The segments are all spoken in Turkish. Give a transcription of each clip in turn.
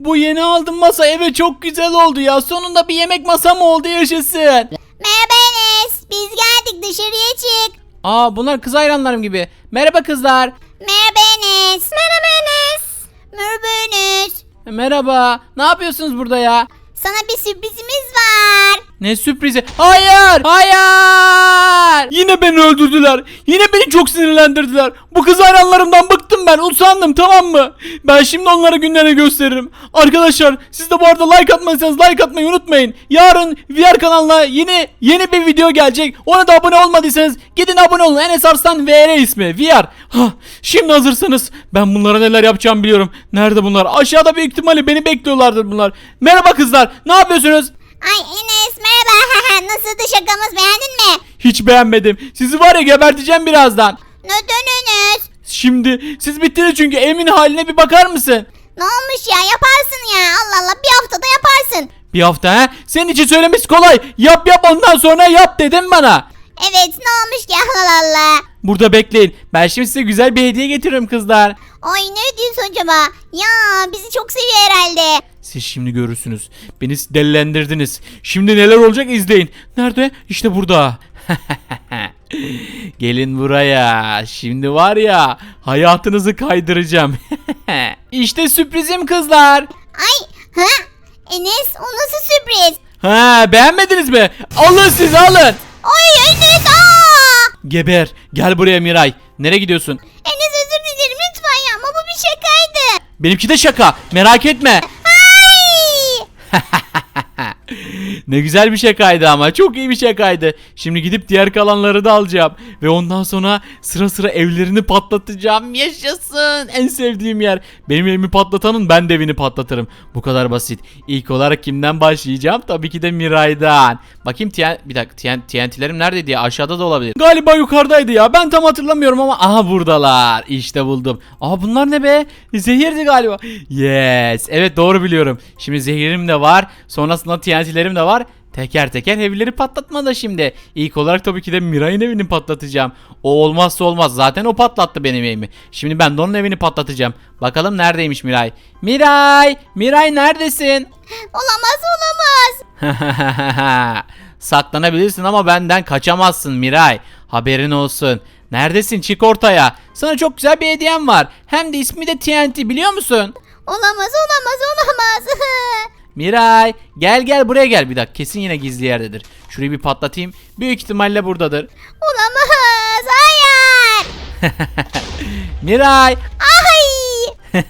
Bu yeni aldığım masa eve çok güzel oldu ya. Sonunda bir yemek masam oldu yaşasın. Merhaba Enes. Biz geldik dışarıya çık. Aa bunlar kız hayranlarım gibi. Merhaba kızlar. Merhaba Enes. Merhaba Enes. Merhaba Enes. Merhaba. Ne yapıyorsunuz burada ya? Sana bir sürprizimiz var. Ne sürprizi? Hayır! Hayır! Yine beni öldürdüler. Yine beni çok sinirlendirdiler. Bu kız hayranlarımdan bıktım ben. Usandım tamam mı? Ben şimdi onlara günlerini gösteririm. Arkadaşlar siz de bu arada like atmazsanız like atmayı unutmayın. Yarın VR kanalına yeni yeni bir video gelecek. Ona da abone olmadıysanız gidin abone olun. Enes Arslan VR ismi. VR. Hah, şimdi hazırsanız ben bunlara neler yapacağım biliyorum. Nerede bunlar? Aşağıda büyük ihtimalle beni bekliyorlardır bunlar. Merhaba kızlar. Ne yapıyorsunuz? Ay Enes merhaba. Nasıldı şakamız beğendin mi? Hiç beğenmedim. Sizi var ya geberteceğim birazdan. Enes? Şimdi siz bittiniz çünkü Emin haline bir bakar mısın? Ne olmuş ya yaparsın ya. Allah Allah bir haftada yaparsın. Bir hafta ha? Senin için söylemesi kolay. Yap yap ondan sonra yap dedim bana. Evet ne olmuş ki Allah Allah. Burada bekleyin. Ben şimdi size güzel bir hediye getiririm kızlar. Ay ne diyorsun acaba? Ya bizi çok seviyor herhalde. Siz şimdi görürsünüz. Beni delilendirdiniz. Şimdi neler olacak izleyin. Nerede? İşte burada. Gelin buraya. Şimdi var ya hayatınızı kaydıracağım. işte sürprizim kızlar. Ay ha? Enes o nasıl sürpriz? Ha beğenmediniz mi? Alın siz alın. Ay Enes aa! Geber. Gel buraya Miray. Nereye gidiyorsun? Enes özür dilerim lütfen ya ama bu bir şakaydı. Benimki de şaka. Merak etme. Ay! ne güzel bir şakaydı ama. Çok iyi bir şakaydı. Şimdi gidip diğer kalanları da alacağım. Ve ondan sonra sıra sıra evlerini patlatacağım. Yaşasın. En sevdiğim yer. Benim evimi patlatanın ben de evini patlatırım. Bu kadar basit. İlk olarak kimden başlayacağım? Tabii ki de Miray'dan. Bakayım TN... Bir dakika TN... TNT'lerim nerede diye aşağıda da olabilir. Galiba yukarıdaydı ya. Ben tam hatırlamıyorum ama aha buradalar. İşte buldum. Aa bunlar ne be? Zehirdi galiba. Yes. Evet doğru biliyorum. Şimdi zehirim de var. Sonrasında TNT'lerim de var. Teker teker evleri patlatma da şimdi. İlk olarak tabii ki de Miray'ın evini patlatacağım. O olmazsa olmaz. Zaten o patlattı benim evimi. Şimdi ben de onun evini patlatacağım. Bakalım neredeymiş Miray? Miray! Miray neredesin? Olamaz olamaz. Saklanabilirsin ama benden kaçamazsın Miray. Haberin olsun. Neredesin? Çık ortaya. Sana çok güzel bir hediyem var. Hem de ismi de TNT biliyor musun? Olamaz olamaz olamaz. Miray gel gel buraya gel bir dakika kesin yine gizli yerdedir. Şurayı bir patlatayım. Büyük ihtimalle buradadır. olamaz. Hayır. Miray Ay.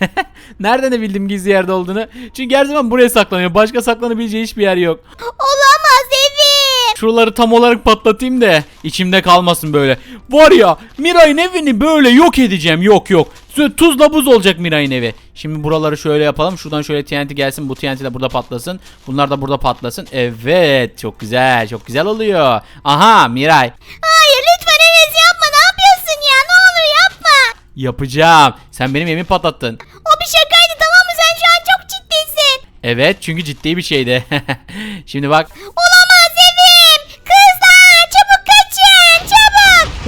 nereden de bildim gizli yerde olduğunu? Çünkü her zaman buraya saklanıyor. Başka saklanabileceği hiçbir yer yok. Olamaz evim. Şuraları tam olarak patlatayım da içimde kalmasın böyle. Var ya Miray'ın evini böyle yok edeceğim. Yok yok. Tuzla buz olacak Miray'ın evi. Şimdi buraları şöyle yapalım. Şuradan şöyle TNT gelsin. Bu TNT de burada patlasın. Bunlar da burada patlasın. Evet. Çok güzel. Çok güzel oluyor. Aha Miray. Hayır lütfen Enes yapma ne yapıyorsun ya ne olur yapma. Yapacağım. Sen benim evimi patlattın. O bir şakaydı tamam mı sen şu an çok ciddisin. Evet çünkü ciddi bir şeydi. Şimdi bak. Olamaz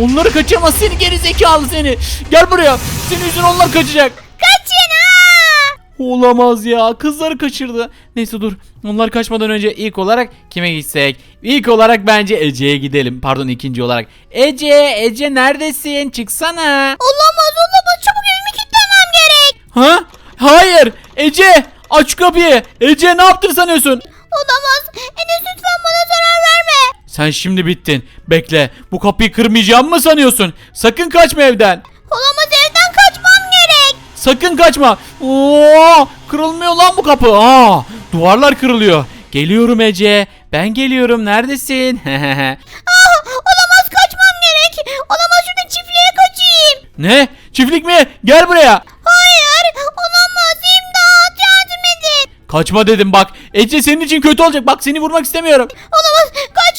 Onları kaçırma seni geri zekalı seni. Gel buraya. Senin yüzünden onlar kaçacak. Kaçın ha. Olamaz ya. Kızları kaçırdı. Neyse dur. Onlar kaçmadan önce ilk olarak kime gitsek? İlk olarak bence Ece'ye gidelim. Pardon ikinci olarak. Ece, Ece neredesin? Çıksana. Olamaz olamaz çabuk evimi kilitlemem gerek. Ha? Hayır. Ece, aç kapıyı. Ece ne yaptın sanıyorsun? Olamaz. Enes lütfen bana zarar verme. Sen şimdi bittin. Bekle. Bu kapıyı kırmayacağım mı sanıyorsun? Sakın kaçma evden. Olamaz evden kaçmam gerek. Sakın kaçma. Oo, kırılmıyor lan bu kapı. Aa, duvarlar kırılıyor. Geliyorum Ece. Ben geliyorum. Neredesin? Ah, olamaz kaçmam gerek. Olamaz şurada çiftliğe kaçayım. ne? Çiftlik mi? Gel buraya. Hayır olamaz imdat yardım edin. Kaçma dedim bak. Ece senin için kötü olacak. Bak seni vurmak istemiyorum. Olamaz kaç.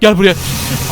Gel buraya.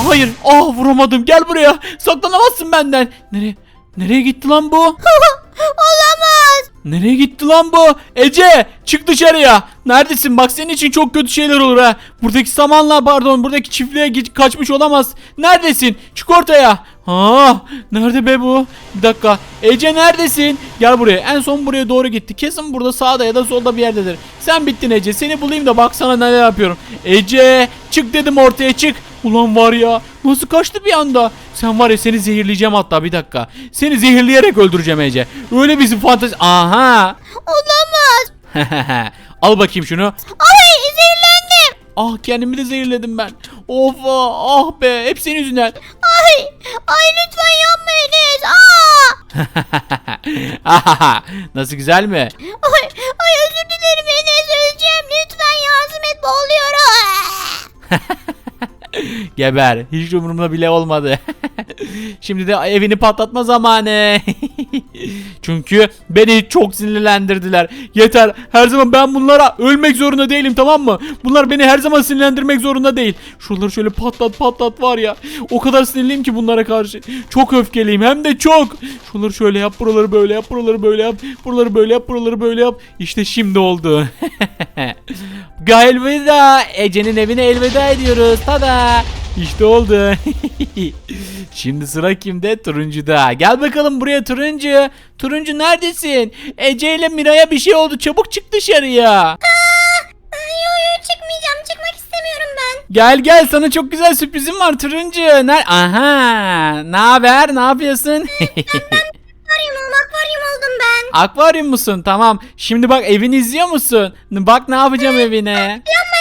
Hayır. Ah vuramadım. Gel buraya. Saklanamazsın benden. Nereye? Nereye gitti lan bu? olamaz. Nereye gitti lan bu? Ece çık dışarıya. Neredesin? Bak senin için çok kötü şeyler olur ha. Buradaki samanla pardon buradaki çiftliğe kaçmış olamaz. Neredesin? Çık ortaya. Ha, nerede be bu? Bir dakika. Ece neredesin? Gel buraya. En son buraya doğru gitti. Kesin burada sağda ya da solda bir yerdedir. Sen bittin Ece. Seni bulayım da bak sana neler yapıyorum. Ece, çık dedim ortaya çık. Ulan var ya nasıl kaçtı bir anda. Sen var ya seni zehirleyeceğim hatta bir dakika. Seni zehirleyerek öldüreceğim Ece. Öyle bizim fantezi. Aha. Olamaz. Al bakayım şunu. Ay. Ah kendimi de zehirledim ben. Of ah, ah be hep senin yüzünden. Ay. Ay lütfen yapma Enes. Aa. Nasıl güzel mi? Ay, ay özür dilerim Enes öleceğim. Lütfen yardım et boğuluyorum. Geber. Hiç umurumda bile olmadı. Şimdi de evini patlatma zamanı. Çünkü beni çok sinirlendirdiler. Yeter. Her zaman ben bunlara ölmek zorunda değilim tamam mı? Bunlar beni her zaman sinirlendirmek zorunda değil. Şuraları şöyle patlat patlat var ya. O kadar sinirliyim ki bunlara karşı. Çok öfkeliyim hem de çok. Şuraları şöyle yap, buraları böyle yap, buraları böyle yap. Buraları böyle yap, buraları böyle yap. İşte şimdi oldu. Elveda. Ece'nin evine elveda ediyoruz. Tada. İşte oldu. Şimdi sıra kimde? Turuncu'da. Gel bakalım buraya Turuncu. Turuncu neredesin? Ece ile Miray'a bir şey oldu. Çabuk çık dışarıya. Yo yo çıkmayacağım. Çıkmak istemiyorum ben. Gel gel sana çok güzel sürprizim var Turuncu. Ner Aha. Ne haber? Ne yapıyorsun? Akvaryum akvaryum oldum ben. Akvaryum musun? Tamam. Şimdi bak evini izliyor musun? Bak ne yapacağım evine. Yapma Enes yapma.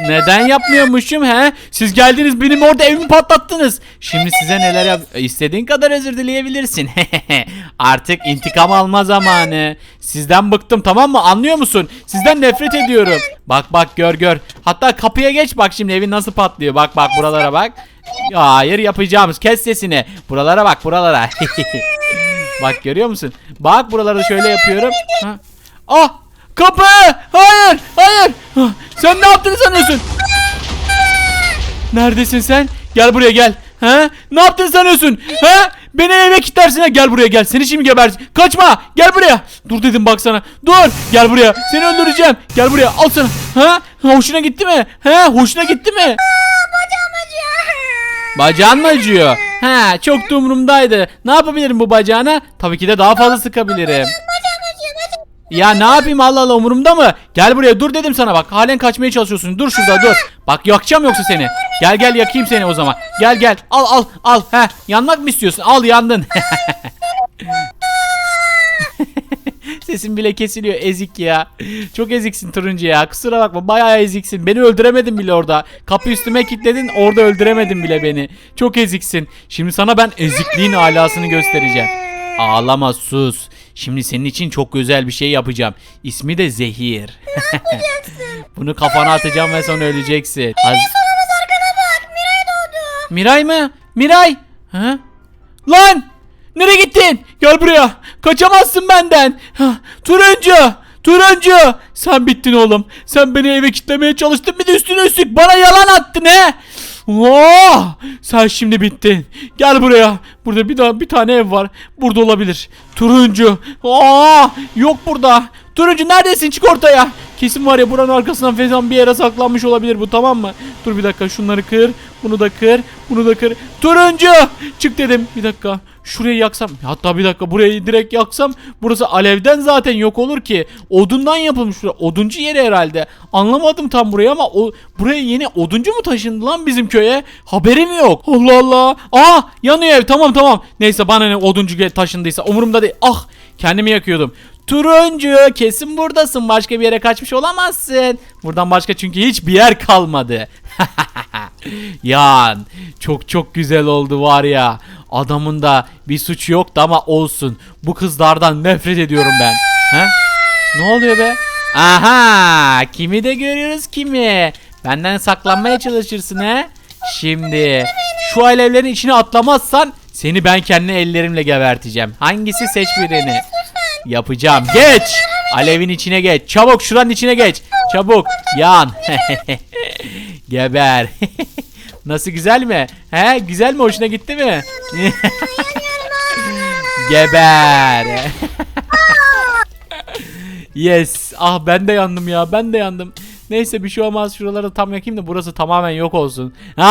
Neden yapmıyormuşum he? Siz geldiniz benim orada evimi patlattınız. Şimdi size neler yap... İstediğin kadar özür dileyebilirsin. Artık intikam alma zamanı. Sizden bıktım tamam mı? Anlıyor musun? Sizden nefret ediyorum. Bak bak gör gör. Hatta kapıya geç bak şimdi evin nasıl patlıyor. Bak bak buralara bak. Hayır yapacağımız kes sesini. Buralara bak buralara. bak görüyor musun? Bak buraları şöyle yapıyorum. Ha. Ah kapı! Hayır hayır. Ah, Sen ne yaptığını sanıyorsun? Neredesin sen? Gel buraya gel. Ha? Ne yaptın sanıyorsun? Ha? Beni eve kilitlersin ha. Gel buraya gel. Seni şimdi geber. Kaçma. Gel buraya. Dur dedim bak sana. Dur. Gel buraya. Seni öldüreceğim. Gel buraya. Al sana. Ha? Hoşuna gitti mi? Ha? Hoşuna gitti mi? Bacağım acıyor. Bacağın mı acıyor? Ha, çok da umurumdaydı. Ne yapabilirim bu bacağına? Tabii ki de daha fazla sıkabilirim. Bacağım. Ya ne yapayım Allah Allah umurumda mı? Gel buraya dur dedim sana bak. Halen kaçmaya çalışıyorsun. Dur şurada dur. Bak yakacağım yoksa seni. Gel gel yakayım seni o zaman. Gel gel. Al al al. Heh, yanmak mı istiyorsun? Al yandın. Sesin bile kesiliyor ezik ya. Çok eziksin turuncu ya. Kusura bakma bayağı eziksin. Beni öldüremedin bile orada. Kapı üstüme kilitledin orada öldüremedin bile beni. Çok eziksin. Şimdi sana ben ezikliğin alasını göstereceğim. Ağlama sus. Şimdi senin için çok özel bir şey yapacağım. İsmi de Zehir. Bunu kafana atacağım ve sonra öleceksin. Haz- Olamaz arkana bak. Miray doğdu. Miray mı? Miray! Ha? Lan! Nereye gittin? Gel buraya. Kaçamazsın benden. Ha, Turuncu! Turuncu! Sen bittin oğlum. Sen beni eve kitlemeye çalıştın bir de üstüne üstlük bana yalan attın he. Oh! Sen şimdi bittin. Gel buraya. Burada bir daha bir tane ev var. Burada olabilir. Turuncu. Aa! Yok burada. Turuncu neredesin? Çık ortaya. Kesin var ya buranın arkasından falan bir yere saklanmış olabilir bu tamam mı? Dur bir dakika şunları kır. Bunu da kır. Bunu da kır. Turuncu! Çık dedim. Bir dakika. Şurayı yaksam. Hatta bir dakika burayı direkt yaksam. Burası alevden zaten yok olur ki. Odundan yapılmış burası. Oduncu yeri herhalde. Anlamadım tam burayı ama o buraya yeni oduncu mu taşındı lan bizim köye? Haberim yok. Allah Allah. Aa yanıyor ev. Tamam tamam. Neyse bana ne oduncu taşındıysa umurumda değil. Ah kendimi yakıyordum. Turuncu kesin buradasın. Başka bir yere kaçmış olamazsın. Buradan başka çünkü hiçbir yer kalmadı. Yan çok çok güzel oldu var ya. Adamın da bir suçu yoktu ama olsun. Bu kızlardan nefret ediyorum ben. He? Ne oluyor be? Aha! Kimi de görüyoruz kimi. Benden saklanmaya çalışırsın he? Şimdi şu alevlerin içine atlamazsan seni ben kendi ellerimle geberteceğim. Hangisi seç birini. Yapacağım. Geç. Alevin içine geç. Çabuk şuranın içine geç. Çabuk. Yan. Geber. Nasıl güzel mi? He? Güzel mi? Hoşuna gitti mi? Geber. yes. Ah ben de yandım ya. Ben de yandım. Neyse bir şey olmaz şuraları tam yakayım da burası tamamen yok olsun.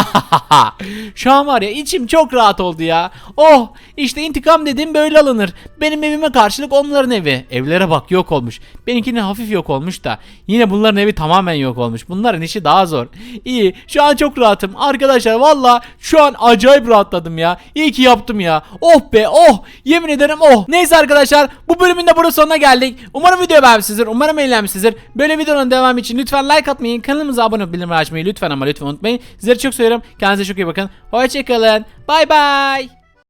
Şu an var ya içim çok rahat oldu ya. Oh işte intikam dediğim böyle alınır. Benim evime karşılık onların evi. Evlere bak yok olmuş. Benimkinin hafif yok olmuş da. Yine bunların evi tamamen yok olmuş. Bunların işi daha zor. İyi şu an çok rahatım. Arkadaşlar valla şu an acayip rahatladım ya. İyi ki yaptım ya. Oh be oh. Yemin ederim oh. Neyse arkadaşlar bu bölümün de burada sonuna geldik. Umarım video beğenmişsinizdir. Umarım eğlenmişsinizdir. Böyle videonun devamı için lütfen like atmayı, kanalımıza abone olup bildirimleri açmayı lütfen ama lütfen unutmayın. Sizleri çok seviyorum. Kendinize çok iyi bakın. Hoşçakalın. Bay bay.